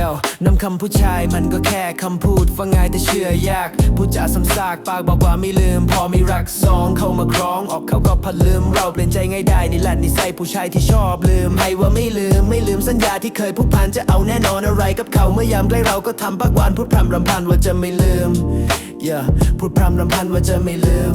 เย่นำคำผู้ชายมันก็แค่คำพูดฟังง่ายแต่เชื่อยากพูดจาซ้ำซากปากบอกว่าไม่ลืม พอมีรักสองเข้ามาครอง ออกเขาก็พัดลืม เราเปลี่ยนใจง่ายได้นี่แหละนิสัยผู้ชายที่ชอบลืมให้ว่าไม่ลืมไม่ลืมสัญญาที่เคยผูกพันจะเอาแน่นอนอะไรกับเขาเมื่อยามใกล้เราก็ทำปากหวานพูดพร่ำรำพันว่าจะไม่ลืม yeah พูดพร่ำรำพันว่าจะไม่ลืม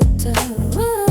to da da.